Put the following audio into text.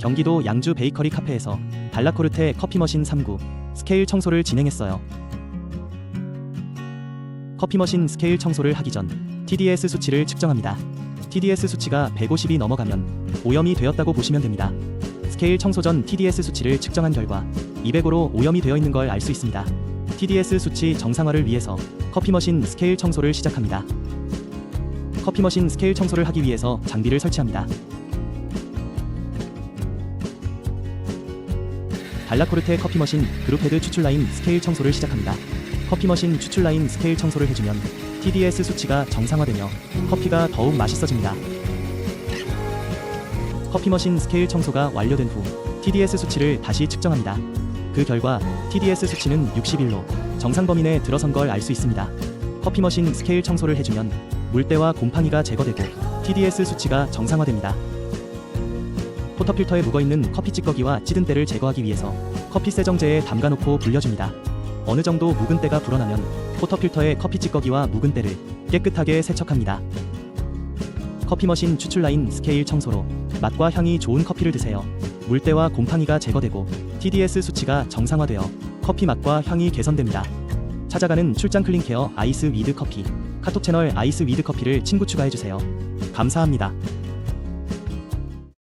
경기도 양주 베이커리 카페에서 달라코르테 커피 머신 3구 스케일 청소를 진행했어요. 커피 머신 스케일 청소를 하기 전 TDS 수치를 측정합니다. TDS 수치가 150이 넘어가면 오염이 되었다고 보시면 됩니다. 스케일 청소 전 TDS 수치를 측정한 결과 200으로 오염이 되어 있는 걸 알 수 있습니다. TDS 수치 정상화를 위해서 커피 머신 스케일 청소를 시작합니다. 커피 머신 스케일 청소를 하기 위해서 장비를 설치합니다. 달라코르테 커피 머신 그룹헤드 추출 라인 스케일 청소를 시작합니다. 커피 머신 추출 라인 스케일 청소를 해주면 TDS 수치가 정상화되며 커피가 더욱 맛있어집니다. 커피 머신 스케일 청소가 완료된 후 TDS 수치를 다시 측정합니다. 그 결과 TDS 수치는 61로 정상 범위 내에 들어선 걸 알 수 있습니다. 커피 머신 스케일 청소를 해주면 물때와 곰팡이가 제거되고 TDS 수치가 정상화됩니다. 포터 필터에 묵어 있는 커피 찌꺼기와 찌든 때를 제거하기 위해서 커피 세정제에 담가놓고 불려줍니다. 어느 정도 묵은 때가 불어나면 포터 필터에 커피 찌꺼기와 묵은 때를 깨끗하게 세척합니다. 커피 머신 추출 라인 스케일 청소로 맛과 향이 좋은 커피를 드세요. 물때와 곰팡이가 제거되고 TDS 수치가 정상화되어 커피 맛과 향이 개선됩니다. 찾아가는 출장 클린 케어 아이스 위드 커피 카톡 채널 아이스 위드 커피를 친구 추가해주세요. 감사합니다.